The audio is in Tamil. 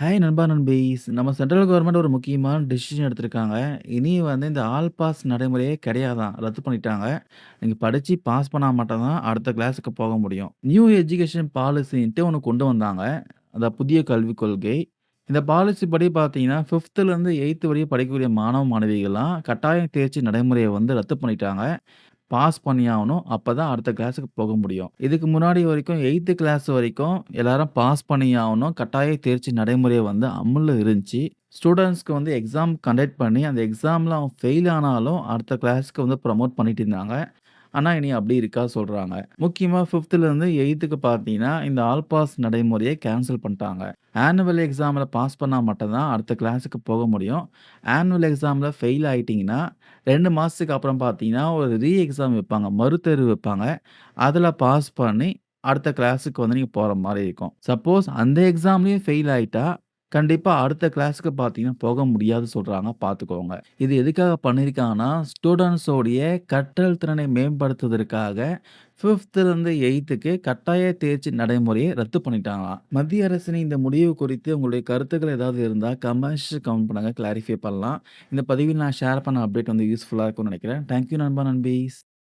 ஹாய் நண்பா நண்பீஸ். நம்ம சென்ட்ரல் கவர்மெண்ட் ஒரு முக்கியமான டிசிஷன் எடுத்திருக்காங்க. இனி வந்து இந்த ஆல் பாஸ் நடைமுறையே கிடையாதாம். ரத்து பண்ணிட்டாங்க. நீங்க படிச்சு பாஸ் பண்ணா மட்டும் தான் அடுத்த கிளாஸுக்கு போக முடியும். நியூ எஜுகேஷன் பாலிசின்ட்டு ஒண்ணு கொண்டு வந்தாங்க. அந்த புதிய கல்விக் கொள்கை. இந்த பாலிசி படி பார்த்தீங்கன்னா, 5த்துலருந்து 8த் வரையும் படிக்கக்கூடிய மாணவ, மாணவிகள்லாம் கட்டாய தேர்ச்சி நடைமுறைய வந்து ரத்து பண்ணிட்டாங்க. பாஸ் பண்ணியாகணும். அப்பதான் அடுத்த கிளாஸுக்கு போக முடியும். இதுக்கு முன்னாடி வரைக்கும் எயித்து கிளாஸ் வரைக்கும் எல்லாரும் பாஸ் பண்ணியாகணும். கட்டாய தேர்ச்சி நடைமுறை வந்து அமல்ல இருந்துச்சு. ஸ்டூடெண்ட்ஸ்க்கு வந்து எக்ஸாம் கண்டக்ட் பண்ணி, அந்த எக்ஸாமில் அவன் ஃபெயில் ஆனாலும் அடுத்த கிளாஸ்க்கு வந்து ப்ரமோட் பண்ணிட்டு இருந்தாங்க. ஆனால் இனி அப்படி இருக்கா சொல்கிறாங்க முக்கியமாக ஃபிஃப்த்துலேருந்து எயித்துக்கு பார்த்தீங்கன்னா, இந்த ஆல் பாஸ் நடைமுறையை கேன்சல் பண்ணிட்டாங்க. ஆனுவல் எக்ஸாமில் பாஸ் பண்ணால் மட்டும்தான் அடுத்த கிளாஸுக்கு போக முடியும். ஆனுவல் எக்ஸாமில் ஃபெயில் ஆகிட்டிங்கன்னா ரெண்டு மாதத்துக்கு அப்புறம் பார்த்தீங்கன்னா, ஒரு ரீ எக்ஸாம் வைப்பாங்க. மறுதேர்வு வைப்பாங்க. அதில் பாஸ் பண்ணி அடுத்த கிளாஸுக்கு வந்து நீங்கள் போகிற மாதிரி இருக்கும். சப்போஸ் அந்த எக்ஸாம்லேயும் ஃபெயில் ஆகிட்டா கண்டிப்பாக அடுத்த கிளாஸுக்கு பார்த்தீங்கன்னா, போக முடியாது சொல்கிறாங்க பார்த்துக்கோங்க. இது எதுக்காக பண்ணியிருக்காங்கன்னா, ஸ்டூடெண்ட்ஸோடைய கற்றல் திறனை மேம்படுத்துவதற்காக ஃபிஃப்த்துலேருந்து எயித்துக்கு கட்டாய தேர்ச்சி நடைமுறையை ரத்து பண்ணிட்டாங்களாம். மத்திய அரசின் இந்த முடிவு குறித்து உங்களுடைய கருத்துக்கள் ஏதாவது இருந்தால் கமெண்ட்ஸ் கமெண்ட் பண்ணுங்கள் கிளாரிஃபை பண்ணலாம். இந்த பதிவில் நான் ஷேர் பண்ண அப்டேட் வந்து யூஸ்ஃபுல்லாக இருக்கும்னு நினைக்கிறேன். தேங்க் யூ நண்பா, நண்பீஸ்.